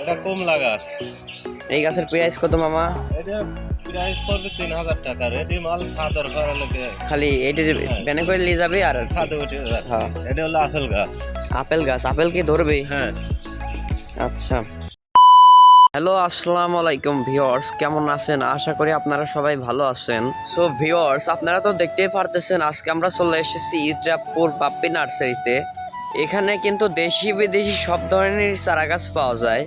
এটা কমলা গাছ এই গাছের প্রাইস কত মামা? এটা প্রাইস পড়বে তিন হাজার টাকা। রেডি মাল সাদর করা লোকে। খালি এইটা ব্যানে করে নিয়ে যাবে আর সাদে উঠে হ্যাঁ। এটা হলো আপেল গাছ। আপেল গাছ। আপেল কি ধরবে? হ্যাঁ। আচ্ছা। হ্যালো আসসালামু আলাইকুম ভিউয়ার্স কেমন আছেন? আশা করি আপনারা সবাই ভালো আছেন। সো ভিওর্স আপনারা তো দেখতেই পারতেছেন আজকে আমরা চলে এসেছি ইদ্রাপুর বাপ্পি নার্সারিতে। এখানে কিন্তু দেশি বিদেশি সব ধরনের চারা গাছ পাওয়া যায়।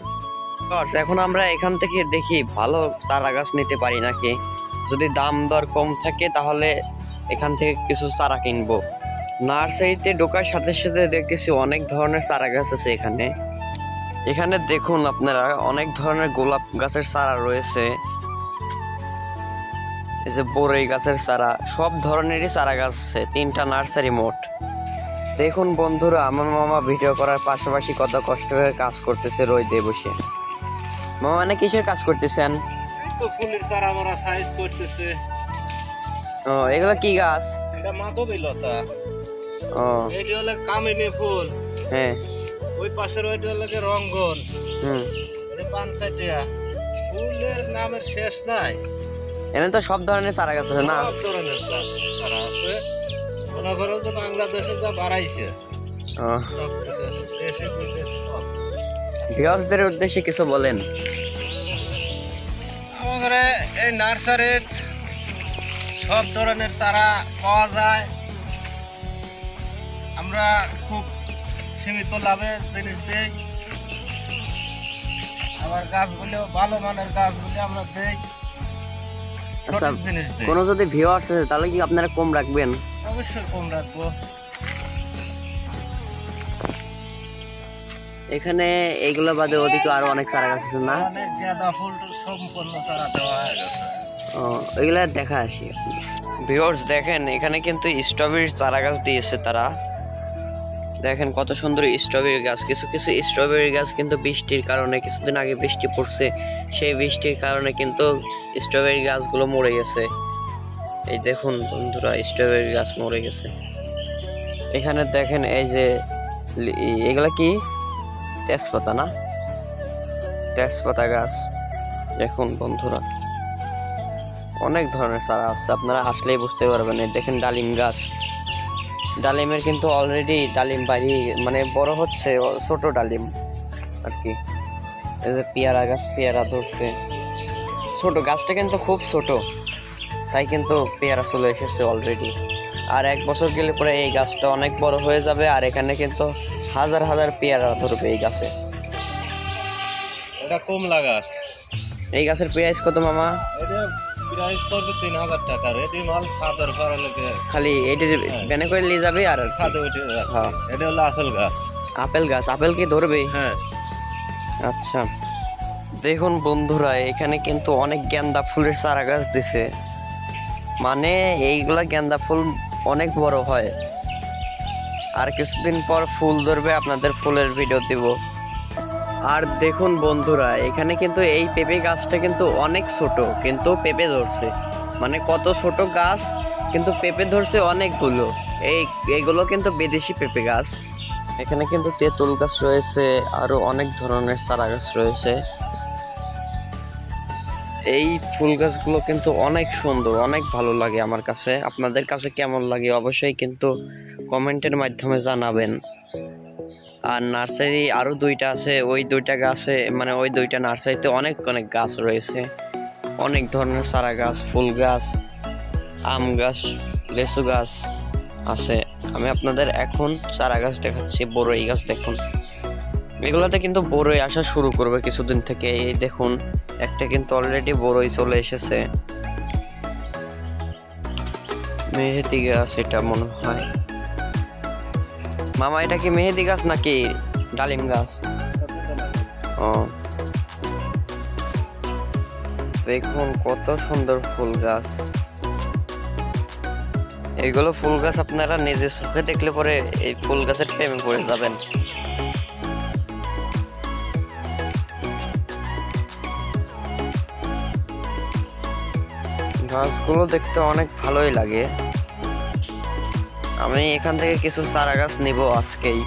এখন আমরা এখান থেকে দেখি ভালো চারা গাছ নিতে পারি নাকি। যদি দাম দর কম থাকে তাহলে এখান থেকে কিছু চারা কিনবো। নার্সারিতে ঢোকার সাথে সাথে দেখতেছি অনেক ধরনের চারা গাছ আছে এখানে। এখানে দেখুন আপনারা অনেক ধরনের গোলাপ গাছের চারা রয়েছে। এই যে বরই গাছের চারা, সব ধরনেরই চারা গাছ আছে, তিনটা নার্সারি মোট। দেখুন বন্ধুরা আমার মামা ভিডিও করার পাশাপাশি কত কষ্ট করে কাজ করতেছে রোদে বসে। মামা মানে কিসের কাজ করতেছেন? তো ফুলের চারা আমরা সাইজ করতেছে। ও এগুলো কি গাছ? এটা মাধবী লতা। ও। এটি হলো কামিনী ফুল। হ্যাঁ। ওই পাশের ওইটা হলো রঙ্গন। হুম। এটা পানসাটিয়া ফুলের নামের শেষ নাই। এখানে তো সব ধরনের চারা গাছ আছে না? সব ধরনের চারা আছে। মনে করো যে বাংলাদেশে যা বাড়াইছে ভিউয়ার্সদের উদ্দেশ্যে কিছু বলেন। আমাদের এই নার্সারির সব ধরনের চারা পাওয়া যায়। আমরা খুব সীমিত লাভে জিনিস দিই। আবার গাছগুলো ভালো মানের গাছগুলো আমরা দিই। আচ্ছা কোনো যদি ভিউয়ার্স আছে তাহলে কি আপনারা কম রাখবেন? অবশ্যই কম রাখব। এখানে এইগুলো বাদে ওদিকে আরও অনেক চারা গাছ আছে না? অনেক গাঁদা ফুল সম্পূর্ণ চারা দেওয়া হয়ে গেছে। ও ওইগুলা দেখা আসি। ভিউয়ার্স দেখেন এখানে কিন্তু স্ট্রবেরির চারা গাছ দিয়েছে তারা। দেখেন কত সুন্দর স্ট্রবেরি গাছ। কিছু কিছু স্ট্রবেরি গাছ কিন্তু বৃষ্টির কারণে, কিছুদিন আগে বৃষ্টি পড়ছে, সেই বৃষ্টির কারণে কিন্তু স্ট্রবেরি গাছগুলো মরে গেছে। এই দেখুন বন্ধুরা স্ট্রবেরি গাছ মরে গেছে। এখানে দেখেন এই যে এগুলা কি? তেজপাতা না? তেজপাতা গাছ। দেখুন বন্ধুরা, অনেক ধরনের চারা আছে, আপনারা আসলেই বুঝতে পারবেন। দেখেন ডালিম গাছ। ডালিমের কিন্তু অলরেডি ডালিম বাড়ি মানে বড় হচ্ছে ছোট ডালিম আর কি এই যে পেয়ারা গাছ পেয়ারা ধরছে। ছোট গাছটা কিন্তু খুব ছোট তাই কিন্তু পেয়ারা চলে এসেছে অলরেডি আর এক বছর গেলে পরে এই গাছটা অনেক বড় হয়ে যাবে আর এখানে কিন্তু হাজার হাজার পেয়ারা ধরবে এই গাছে। এটা কমলা গাছ। এই গাছের প্রাইস কত মামা? প্রাইস পড়বে তিন হাজার টাকা। রেডি মাল সাদর করা লোকে খালি এইটা ব্যানে করে নিয়ে যাবে আর সাদে উঠে হ্যাঁ। এটা হলো আপেল গাছ। আপেল গাছ। আপেল কি ধরবে? হ্যাঁ। আচ্ছা। দেখুন বন্ধুরা এখানে কিন্তু অনেক গেন্দা ফুলের চারা গাছ দিছে। মানে এইগুলা গেন্দা ফুল অনেক বড় হয়। আর কিছুদিন পর ফুল ধরবে আপনাদের ফুলের ভিডিও দিব। আর দেখুন বন্ধুরা, এখানে কিন্তু এই পেঁপে গাছটা কিন্তু অনেক ছোট, কিন্তু পেঁপে ধরছে। মানে কত ছোট গাছ, কিন্তু পেঁপে ধরছে অনেকগুলো। এই এইগুলো কিন্তু বিদেশি পেঁপে গাছ। এখানে কিন্তু তেঁতুল গাছ রয়েছে, আরও অনেক ধরনের চারা গাছ রয়েছে। এই ফুল গাছগুলো কিন্তু অনেক সুন্দর, অনেক ভালো লাগে আমার কাছে। আপনাদের কাছে কেমন লাগে অবশ্যই কিন্তু কমেন্টের মাধ্যমে জানাবেন। আর নার্সারি আরও দুইটা আছে, ওই দুইটা গাছে মানে ওই দুইটা নার্সারিতে অনেক অনেক গাছ রয়েছে। অনেক ধরনের চারা গাছ ফুল গাছ আম গাছ লেচু গাছ আছে। আমি আপনাদের এখন চারা গাছ দেখাচ্ছি বড়ই গাছ দেখুন। এগুলাতে কিন্তু বড়ই আসা শুরু করবে কিছুদিন থেকে। এই দেখুন, একটা কিন্তু অলরেডি বড়ই চলে এসেছে। মেহেদি গাছ এটা মনে হয়। মামা, এটা কি মেহেদি গাছ নাকি ডালিম গাছ? ও। দেখুন কত সুন্দর ফুল গাছ। এগুলো ফুল গাছ আপনারা নিজে চোখে দেখলে পরে এই ফুল গাছের প্রেমে পড়ে যাবেন। গাছগুলো দেখতে অনেক ভালোই লাগে। আমি এখান থেকে কিছু চারা গাছ নিব আজকেই।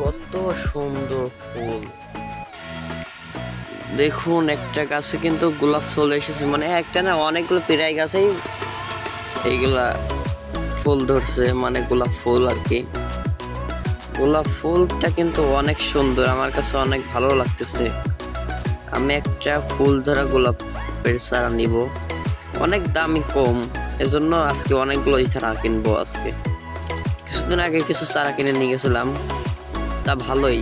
কত সুন্দর ফুল। দেখুন, একটা গাছে কিন্তু গোলাপ ফুল এসেছে। মানে একটা না, অনেকগুলো পেরাই গাছেই এইগুলা ফুল ধরছে মানে গোলাপ ফুল আর কি। গোলাপ ফুলটা কিন্তু অনেক সুন্দর, আমার কাছে অনেক ভালো লাগতেছে। আমি একটা ফুল ধরা গোলাপের চারা নিব। অনেক দামি কম, এজন্য আজকে অনেকগুলো চারা কিনবো আজকে। কিছুদিন আগে কিছু চারা কিনে নিয়ে গেছিলাম, তা ভালোই।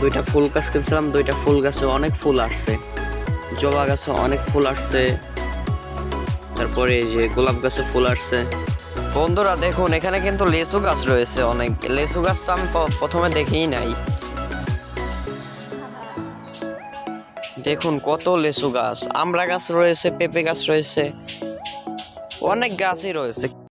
দুইটা ফুল গাছ কিনছিলাম, দুইটা ফুল গাছে অনেক ফুল আসছে। জবা গাছে অনেক ফুল আসছে। তারপরে এই যে গোলাপ গাছে ফুল আসছে। বন্ধুরা, দেখুন, এখানে কিন্তু লেসু গাছ রয়েছে অনেক। লেসু গাছ তো আমি প্রথমে দেখেই নাই। দেখুন, কত লেসু গাছ। আমড়া গাছ রয়েছে, পেঁপে গাছ রয়েছে। অনেক গাছই রয়েছে।